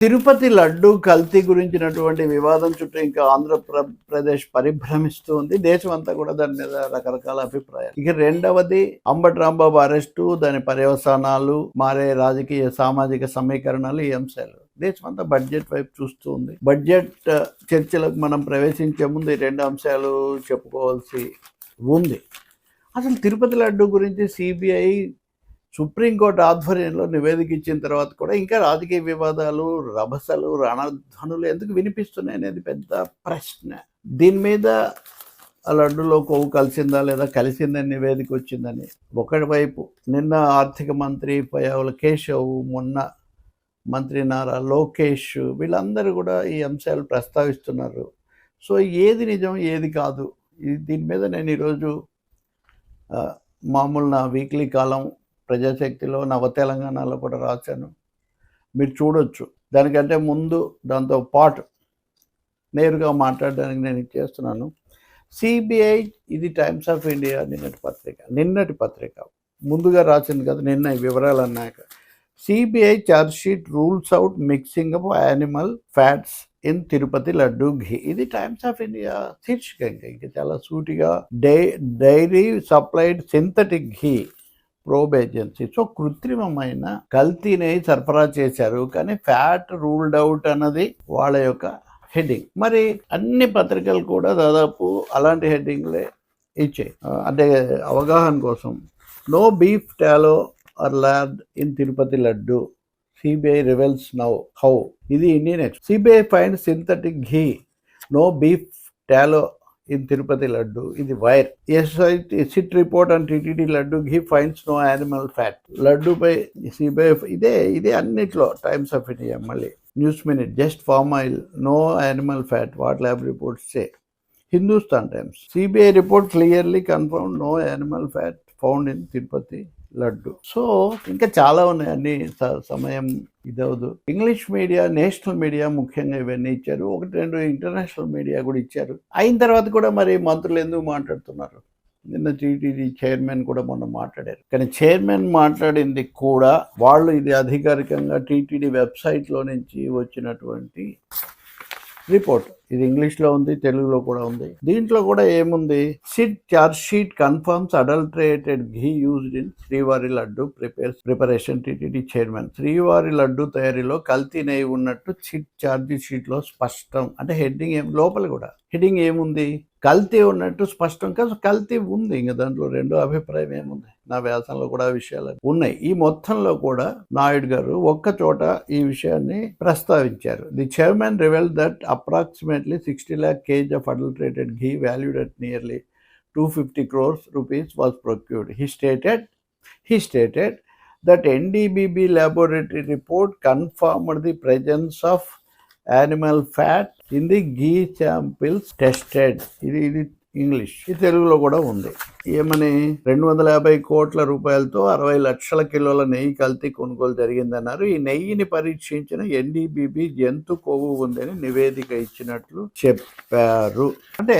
తిరుపతి లడ్డు కల్తీ గురించినటువంటి వివాదం చుట్టూ ఇంకా ఆంధ్రప్రదేశ్ పరిభ్రమిస్తూ ఉంది దేశం అంతా కూడా దాని మీద రకరకాల అభిప్రాయాలు. ఇక రెండవది అంబటి రాంబాబు అరెస్టు దాని పర్యవసానాలు మారే రాజకీయ సామాజిక సమీకరణాలు ఈ అంశాలు. దేశం అంతా బడ్జెట్ వైపు చూస్తూ ఉంది. బడ్జెట్ చర్చలకు మనం ప్రవేశించే ముందు ఈ రెండు అంశాలు చెప్పుకోవాల్సి ఉంది. అసలు తిరుపతి లడ్డు గురించి సిబిఐ సుప్రీంకోర్టు ఆధ్వర్యంలో నివేదిక ఇచ్చిన తర్వాత కూడా ఇంకా రాజకీయ వివాదాలు రభసలు రణధ్వనులు ఎందుకు వినిపిస్తున్నాయి అనేది పెద్ద ప్రశ్న. దీని మీద ఆ లడ్డులో కొవ్వు కలిసిందా లేదా కలిసిందని నివేదిక వచ్చిందని. ఒకటి వైపు నిన్న ఆర్థిక మంత్రి పయావుల కేశవ్ మొన్న మంత్రి నారా లోకేష్ వీళ్ళందరూ కూడా ఈ అంశాలు ప్రస్తావిస్తున్నారు. సో ఏది నిజం ఏది కాదు. ఇది దీని మీద నేను ఈరోజు మామూలు నా వీక్లీ కాలం ప్రజాశక్తిలో నవ తెలంగాణలో కూడా రాశాను. మీరు చూడొచ్చు. దానికంటే ముందు దాంతో పాటు నేరుగా మాట్లాడడానికి నేను చేస్తున్నాను. సిబిఐ ఇది టైమ్స్ ఆఫ్ ఇండియా నిన్నటి పత్రిక. నిన్నటి పత్రిక. ముందుగా రాసింది కదా నిన్న ఈ వివరాలు అన్నాక CBI sheet rules out mixing of animal fats in Tirupati laddu ghee. ఇది టైమ్స్ ఆఫ్ ఇండియా శీర్షిక ఇంకా. ఇంకా చాలా సూటిగా die dairy supplied synthetic ghee. Probe agency. So కృత్రిమమైన కల్తీని సరఫరా చేశారు. కానీ ఫ్యాట్ రూల్డ్ అవుట్ అన్నది వాళ్ళ యొక్క హెడ్డింగ్. మరి అన్ని పత్రికలు కూడా దాదాపు అలాంటి హెడ్డింగ్లే ఇచ్చాయి అంటే అవగాహన కోసం. No beef tallow or lard in Tirupati laddu. CBI reveals now how. ఇది Indian ex CBI find synthetic ghee. No beef tallow ఇది తిరుపతి లడ్డు ఇది wire. SI SIT report and TTD laddu ghee finds no animal fat లడ్డుపై CBI ఇదే ఇదే అన్నిట్లో Times of India మళ్ళీ. News minute just palm oil no animal fat what lab reports say Hindustan Times CBI report clearly confirm no animal fat found in Tirupati laddu. So ఇంకా చాలా ఉన్నాయి. అన్ని స- సమయం ఇదవదు ఇంగ్లీష్ మీడియా నేషనల్ మీడియా ముఖ్యంగా ఇవన్నీ ఇచ్చారు. ఒకటి రెండు ఇంటర్నేషనల్ మీడియా కూడా ఇచ్చారు. అయిన తర్వాత కూడా మరి మంత్రులు ఎందుకు మాట్లాడుతున్నారు? నిన్న టీటీడీ చైర్మన్ కూడా మొన్న మాట్లాడారు. కానీ చైర్మన్ మాట్లాడింది కూడా వాళ్ళు ఇది అధికారికంగా టీటీడీ వెబ్సైట్లో నుంచి వచ్చినటువంటి రిపోర్ట్. ఇది ఇంగ్లీష్లో ఉంది తెలుగులో కూడా ఉంది. దీంట్లో కూడా ఏముంది? SIT charge sheet confirms adulterated ghee used in Srivari laddu prepare preparation TTD chairman. Srivari laddu తయారీలో కల్తీ నెయ్యి ఉన్నట్టు సిట్ షీట్ షీట్లో స్పష్టం. అంటే హెడ్డింగ్ ఏం లోపల కూడా. హెడ్డింగ్ ఏముంది? కల్తీ ఉన్నట్టు స్పష్టం కాదు. కల్తీ ఉంది. ఇంకా దాంట్లో రెండో అభిప్రాయం ఏముంది? నా వ్యాసంలో కూడా విషయాలు ఉన్నాయి. ఈ మొత్తంలో కూడా నాయుడు గారు ఒక్క చోట ఈ విషయాన్ని ప్రస్తావించారు. The chairman reveal that approximately sixty lakh kg of adulterated ghee valued at nearly two fifty crores rupees was procured. He stated he stated that NDBB laboratory report confirmed the presence of animal fat in the ghee tested ఇది ఇది English ఈ తెలుగులో కూడా ఉంది. ఏమని? రెండు వందల యాభై కోట్ల రూపాయలతో అరవై లక్షల కిలోల నెయ్యి కల్తీ కొనుగోలు జరిగిందన్నారు. ఈ నెయ్యిని పరీక్షించిన ఎన్డీబీబీ జంతు కొవ్వు ఉందని నివేదిక ఇచ్చినట్లు చెప్పారు. అంటే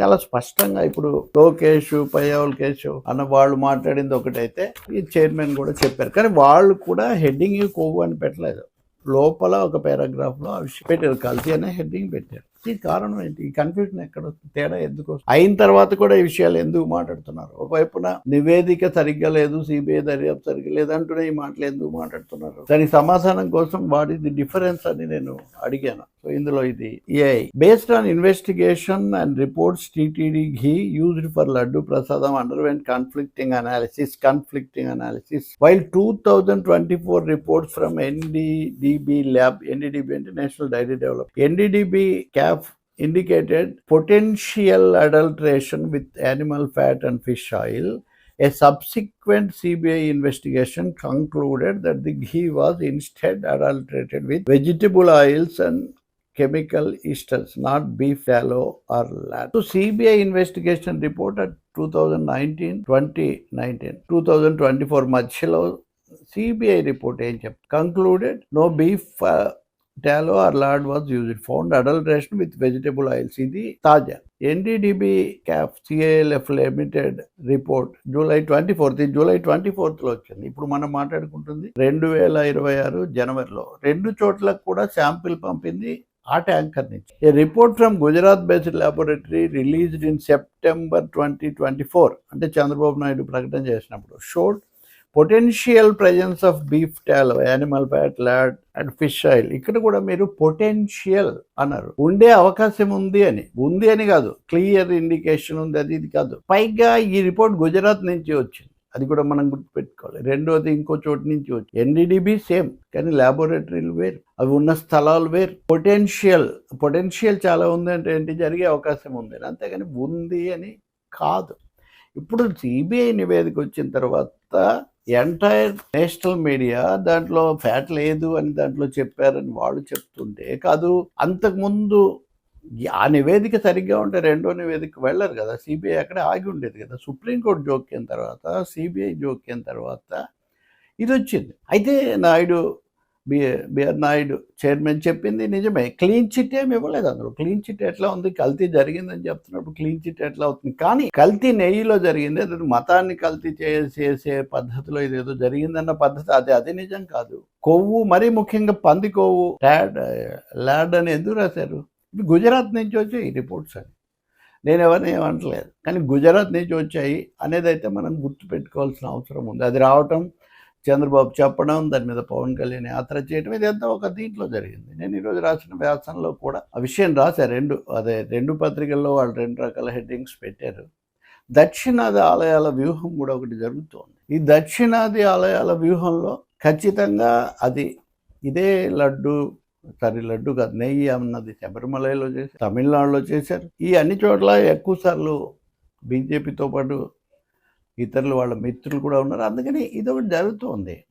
చాలా స్పష్టంగా ఇప్పుడు లోకేష్ పయ్యావుల్ కేశవ్ అన్న వాళ్ళు మాట్లాడింది ఒకటైతే ఈ చైర్మన్ కూడా చెప్పారు. కానీ వాళ్ళు కూడా హెడ్డింగ్ కొవ్వు అని పెట్టలేదు. లోపల ఒక పారాగ్రాఫ్లో లో పెట్టారు. కల్తీ అనే హెడ్డింగ్ పెట్టారు. ఈ కారణం ఏంటి? ఈ కన్ఫ్యూజన్ ఎక్కడ తేడా ఎందుకు అయిన తర్వాత కూడా ఈ విషయాలు ఎందుకు మాట్లాడుతున్నారు? ఒకవైపున నివేదిక సరిగ్గా లేదు సిబిఐ దర్యాప్తు సరిగ్గా లేదంటూనే ఈ మాటలు ఎందుకు మాట్లాడుతున్నారు? దానికి సమాధానం కోసం వాట్ ది డిఫరెన్స్ అని నేను అడిగాను. సో ఇందులో ఇది AI based on investigation and reports TTD ghee used for laddu prasadam underwent conflicting analysis conflicting analysis while two thousand twenty four reports from NDDB lab NDDB అంటే national dairy develop NDDB క్యాబ్ indicated potential adulteration with animal fat and fish oil. A subsequent CBI investigation concluded that the ghee was instead adulterated with vegetable oils and chemical esters, not beef tallow or lard. So CBI investigation report at 2019, 2019, 2024 మధ్యలో CBI report ఏం చెప్ concluded no beef tallow or lard was used found adulteration with vegetable oils ఇది తాజా. NDDB క్యాఫ్ CALF limited report July twenty fourth July twenty ఫోర్త్లో వచ్చింది. ఇప్పుడు మనం మాట్లాడుకుంటుంది రెండు వేల ఇరవై ఆరు జనవరిలో. రెండు చోట్లకు కూడా శాంపిల్ పంపింది ఆ ట్యాంకర్ నుంచి. A report from Gujarat based laboratory released in September twenty twenty four అంటే చంద్రబాబు నాయుడు ప్రకటన చేసినప్పుడు. Showed potential presence of beef tallow animal fat lard and fish oil ఇక్కడ కూడా మీరు పొటెన్షియల్ అన్నారు. ఉండే అవకాశం ఉంది అని. ఉంది అని కాదు. క్లియర్ ఇండికేషన్ ఉంది అది ఇది కాదు. పైగా ఈ రిపోర్ట్ గుజరాత్ నుంచి వచ్చింది. అది కూడా మనం గుర్తుపెట్టుకోవాలి. రెండోది ఇంకో చోటు నుంచి వచ్చి ఎన్డీడీబీ సేమ్ కానీ ల్యాబొరేటరీలు వేరు. అవి ఉన్న స్థలాలు వేరు. పొటెన్షియల్ పొటెన్షియల్ చాలా ఉంది అంటే ఏంటి? జరిగే అవకాశం ఉంది. అని అంతేగాని ఉంది అని కాదు. ఇప్పుడు సిబిఐ నివేదిక వచ్చిన తర్వాత ఎంటైర్ నేషనల్ మీడియా దాంట్లో ఫ్యాట్ లేదు అని దాంట్లో చెప్పారని వాళ్ళు చెప్తుంటే కాదు అంతకుముందు ఆ నివేదిక సరిగ్గా ఉంటే రెండో నివేదిక వెళ్ళరు కదా. సిబిఐ అక్కడే ఆగి ఉండేది కదా. సుప్రీంకోర్టు జోక్యం తర్వాత సిబిఐ జోక్యం తర్వాత ఇది వచ్చింది. అయితే నాయుడు బిఆర్ నాయుడు చైర్మన్ చెప్పింది నిజమే. క్లీన్ చిట్ ఏమి ఇవ్వలేదు అందులో. క్లీన్ చిట్ ఎట్లా ఉంది? కల్తీ జరిగిందని చెప్తున్నప్పుడు క్లీన్ చిట్ ఎట్లా అవుతుంది? కానీ కల్తీ నెయ్యిలో జరిగింది. అది మతాన్ని కల్తీ చేసే పద్ధతిలో ఇదేదో జరిగిందన్న పద్ధతి. అది అది నిజం కాదు. కొవ్వు మరీ ముఖ్యంగా పంది కొవ్వు ల్యాడ్ ల్యాడ్ అని ఎందుకు రాశారు? గుజరాత్ నుంచి వచ్చాయి ఈ రిపోర్ట్స్ అని. నేను ఎవరిని ఏమంటలేదు కానీ గుజరాత్ నుంచి వచ్చాయి అనేది అయితే మనం గుర్తుపెట్టుకోవాల్సిన అవసరం ఉంది. అది రావటం చంద్రబాబు చెప్పడం దాని మీద పవన్ కళ్యాణ్ యాత్ర చేయడం ఇదంతా ఒక దీంట్లో జరిగింది. నేను ఈరోజు రాసిన వ్యాసంలో కూడా ఆ విషయం రాశా రెండు అదే రెండు పత్రికల్లో వాళ్ళు రెండు రకాల హెడ్డింగ్స్ పెట్టారు. దక్షిణాది ఆలయాల వ్యూహం కూడా ఒకటి జరుగుతోంది. ఈ దక్షిణాది ఆలయాల వ్యూహంలో ఖచ్చితంగా అది ఇదే లడ్డు సరే లడ్డు కాదు నెయ్యి అన్నది శబరిమలలో చేశారు తమిళనాడులో చేశారు. ఈ అన్ని చోట్ల ఎక్కువ సార్లు బీజేపీతో పాటు ఇతరులు వాళ్ళ మిత్రులు కూడా ఉన్నారు. అందుకని ఇది ఒకటి జరుగుతుంది.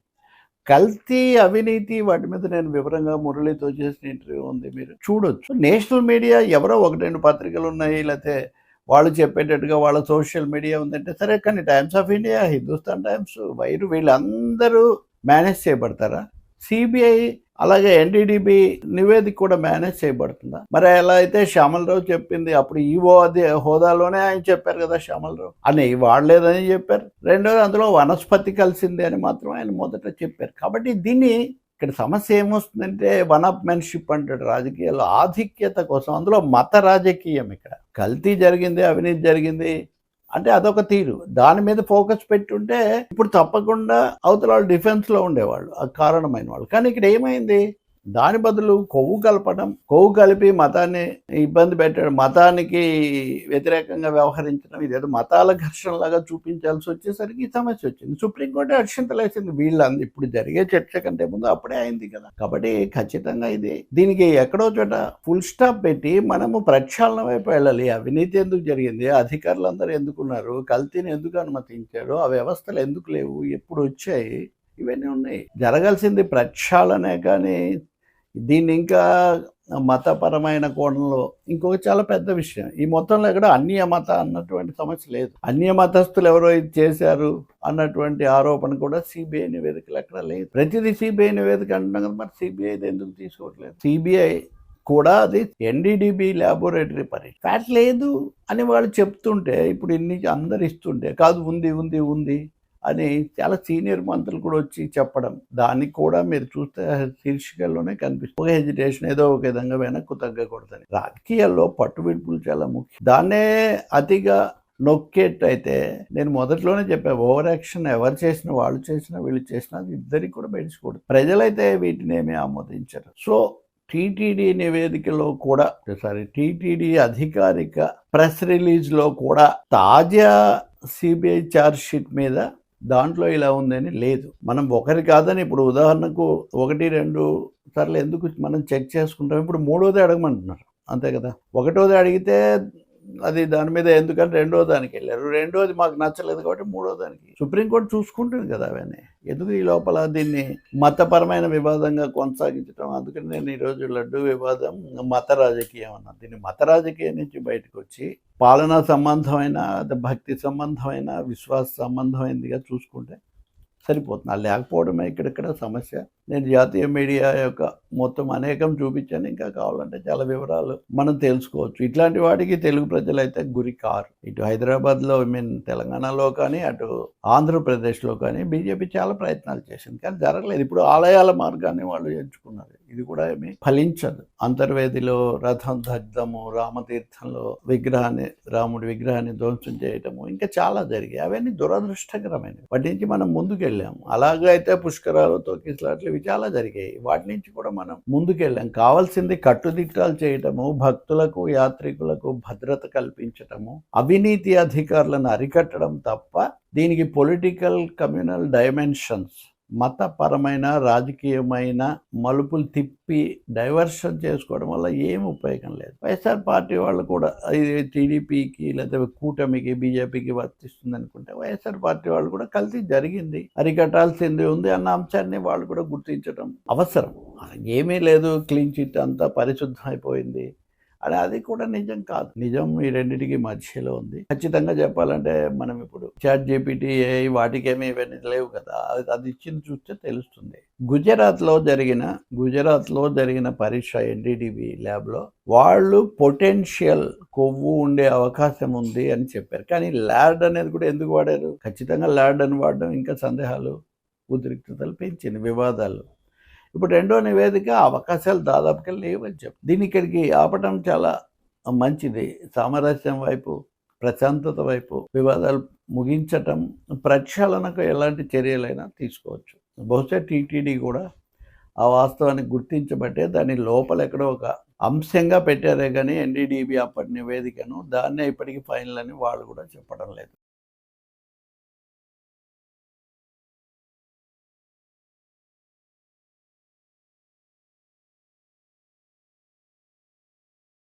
కల్తీ అవినీతి వాటి మీద నేను వివరంగా మురళితో చేసిన ఇంటర్వ్యూ ఉంది. మీరు చూడొచ్చు. నేషనల్ మీడియా ఎవరో ఒక రెండు పత్రికలు ఉన్నాయి. లేకపోతే వాళ్ళు చెప్పేటట్టుగా వాళ్ళ సోషల్ మీడియా ఉందంటే సరే కానీ Times of India Hindustan Times wire వీళ్ళందరూ మేనేజ్ చేయబడతారా? సిబిఐ అలాగే ఎన్డీడీబీ నివేదిక కూడా మేనేజ్ చేయబడుతుందా? మరి ఎలా అయితే శ్యామలరావు చెప్పింది అప్పుడు ఈవో అది హోదాలోనే ఆయన చెప్పారు కదా శ్యామలరావు. అని వాడలేదని చెప్పారు. రెండోది అందులో వనస్పతి కలిసింది అని మాత్రం ఆయన మొదట చెప్పారు. కాబట్టి దీన్ని ఇక్కడ సమస్య ఏమొస్తుందంటే వన్ అప్ మెన్షిప్ అంటాడు రాజకీయాల్లో. ఆధిక్యత కోసం అందులో మత రాజకీయం ఇక్కడ. కల్తీ జరిగింది అవినీతి జరిగింది. అంటే అదొక తీరు. దాని మీద ఫోకస్ పెట్టుంటే ఇప్పుడు తప్పకుండా అవతల వాళ్ళు డిఫెన్స్లో ఉండేవాళ్ళు. ఆ కారణమైన వాళ్ళు కానీ ఇక్కడ ఏమైంది? దాని బదులు కొవ్వు కలపడం కొవ్వు కలిపి మతాన్ని ఇబ్బంది పెట్టడం మతానికి వ్యతిరేకంగా వ్యవహరించడం ఇదేదో మతాల ఘర్షణలాగా చూపించాల్సి వచ్చేసరికి ఈ సమస్య వచ్చింది. సుప్రీంకోర్టు అక్షింతలేసింది వీళ్ళంది ఇప్పుడు జరిగే చర్చ కంటే ముందు అప్పుడే అయింది కదా. కాబట్టి ఖచ్చితంగా ఇది. దీనికి ఎక్కడో చోట ఫుల్ స్టాప్ పెట్టి మనము ప్రక్షాళన వైపు వెళ్ళాలి. అవినీతి ఎందుకు జరిగింది? అధికారులందరూ ఎందుకున్నారు? కల్తీని ఎందుకు అనుమతించారు? ఆ వ్యవస్థలు ఎందుకు లేవు? ఎప్పుడు వచ్చాయి? ఇవన్నీ ఉన్నాయి. జరగాల్సింది ప్రక్షాళనే కానీ దీన్ని ఇంకా మతపరమైన కోణంలో ఇంకొక చాలా పెద్ద విషయం. ఈ మొత్తంలో ఇక్కడ అన్య మత అన్నటువంటి సమస్య లేదు. అన్య మతస్థులు ఎవరో ఇది చేశారు అన్నటువంటి ఆరోపణ కూడా సిబిఐ నివేదికలు ఎక్కడ లేదు. ప్రతిదీ సిబిఐ నివేదిక అంటున్నాం కదా మరి సిబిఐ ఎందుకు తీసుకోవట్లేదు? సిబిఐ కూడా అది ఎన్డీడీబీ ల్యాబొరేటరీ పరీక్ష. ఫ్యాట్ లేదు అని వాళ్ళు చెప్తుంటే ఇప్పుడు ఇన్ని అందరు ఇస్తుంటే కాదు ఉంది ఉంది ఉంది అని చాలా సీనియర్ మంత్రులు కూడా వచ్చి చెప్పడం. దానికి కూడా మీరు చూస్తే శీర్షికల్లోనే కనిపిస్తుంది. ఒక హెజిటేషన్ ఏదో ఒక విధంగా వెనక్కు తగ్గకూడదని. రాజకీయాల్లో పట్టుబిడుపులు చాలా ముఖ్యం. దాన్నే అతిగా నొక్కేటైతే నేను మొదట్లోనే చెప్పా ఓవర్ యాక్షన్ ఎవరు చేసినా వాళ్ళు చేసినా వీళ్ళు చేసినా అది ఇద్దరికి కూడా బయటకూడదు ప్రజలైతే వీటిని ఏమీ ఆమోదించరు. సో టీటీడీ నివేదికలో కూడా సారీ టీటీడీ అధికారిక ప్రెస్ రిలీజ్లో కూడా తాజా సిబిఐ ఛార్జ్ షీట్ మీద దాంట్లో ఇలా ఉందని లేదు. మనం ఒకరి కాదని ఇప్పుడు ఉదాహరణకు ఒకటి రెండు సార్లు ఎందుకు మనం చెక్ చేసుకుంటాం? ఇప్పుడు మూడోది అడగమంటున్నారు. అంతే కదా? ఒకటోది అడిగితే అది దాని మీద ఎందుకంటే రెండో దానికి వెళ్ళారు. రెండోది మాకు నచ్చలేదు కాబట్టి మూడో దానికి. సుప్రీంకోర్టు చూసుకుంటుంది కదా అవన్నీ. ఎందుకు ఈ లోపల దీన్ని మతపరమైన వివాదంగా కొనసాగించడం అందుకని నేను ఈరోజు లడ్డు వివాదం మత రాజకీయం అన్నా దీన్ని మత రాజకీయం నుంచి బయటకు వచ్చి పాలనా సంబంధమైన భక్తి సంబంధమైన విశ్వాస సంబంధమైనదిగా చూసుకుంటే సరిపోతుంది. లేకపోవడమే ఇక్కడిక్కడ సమస్య. నేను జాతీయ మీడియా యొక్క మొత్తం అనేకం చూపించాను. ఇంకా కావాలంటే చాలా వివరాలు మనం తెలుసుకోవచ్చు. ఇట్లాంటి వాటికి తెలుగు ప్రజలైతే గురి కారు. ఇటు హైదరాబాద్లో ఐ మీన్ తెలంగాణలో కానీ అటు ఆంధ్రప్రదేశ్లో కానీ బీజేపీ చాలా ప్రయత్నాలు చేసింది. కానీ జరగలేదు. ఇప్పుడు ఆలయాల మార్గాన్ని వాళ్ళు ఎంచుకున్నారు. ఇది కూడా ఏమి ఫలించదు. అంతర్వేదిలో రథం దగ్ధము రామతీర్థంలో విగ్రహాన్ని రాముడి విగ్రహాన్ని ధ్వంసం చేయటము ఇంకా చాలా జరిగాయి. అవన్నీ దురదృష్టకరమైనవి. వాటి నుంచి మనం ముందుకెళ్ళాము. అలాగైతే పుష్కరాలతో కిస్లాట్లు ఇవి చాలా జరిగాయి. వాటి నుంచి కూడా మనం ముందుకెళ్ళాం. కావాల్సింది కట్టుదిట్టాలు చేయటము భక్తులకు యాత్రికులకు భద్రత కల్పించటము అవినీతి అధికారులను అరికట్టడం తప్ప దీనికి పొలిటికల్ కమ్యూనల్ డైమెన్షన్స్ మతపరమైన రాజకీయమైన మలుపులు తిప్పి డైవర్షన్ చేసుకోవడం వల్ల ఏం ఉపయోగం లేదు. వైఎస్ఆర్ పార్టీ వాళ్ళు కూడా ఇది టీడీపీకి లేదా కూటమికి బీజేపీకి వర్తిస్తుంది అనుకుంటే వైఎస్ఆర్ పార్టీ వాళ్ళు కూడా కలిసి జరిగింది. అరికట్టాల్సింది ఉంది అన్న అంశాన్ని వాళ్ళు కూడా గుర్తించడం అవసరం. ఏమీ లేదు క్లీన్ చిట్ అంతా పరిశుద్ధం అయిపోయింది అలా అది కూడా నిజం కాదు. నిజం ఈ రెండింటికి మధ్యలో ఉంది. ఖచ్చితంగా చెప్పాలంటే మనం ఇప్పుడు చాట్ జీపీటీ ఏఐ వాటికేమీ ఇవన్నీ లేవు కదా. అది అది ఇచ్చింది చూస్తే తెలుస్తుంది. గుజరాత్లో జరిగిన గుజరాత్లో జరిగిన పరీక్ష ఎన్డీటీవీ ల్యాబ్లో వాళ్ళు పొటెన్షియల్ కొవ్వు ఉండే అవకాశం ఉంది అని చెప్పారు. కానీ ల్యాడ్ అనేది కూడా ఎందుకు వాడారు? ఖచ్చితంగా ల్యాడ్ అని వాడడం ఇంకా సందేహాలు ఉద్రిక్తతలు పెంచింది వివాదాలు. ఇప్పుడు రెండో నివేదిక అవకాశాలు దాదాపుగా లేవని చెప్పి దీన్ని ఇక్కడికి ఆపటం చాలా మంచిది. సామరస్యం వైపు ప్రశాంతత వైపు వివాదాలు ముగించటం ప్రక్షాళనకు ఎలాంటి చర్యలైనా తీసుకోవచ్చు. బహుశా టీటీడీ కూడా ఆ వాస్తవాన్ని గుర్తించబట్టే దాని లోపల ఎక్కడో ఒక అంశంగా పెట్టారే కానీ ఎన్డీడీబీ అప్పటి నివేదికను దాన్నే ఇప్పటికీ ఫైనల్ అని వాళ్ళు కూడా చెప్పడం లేదు.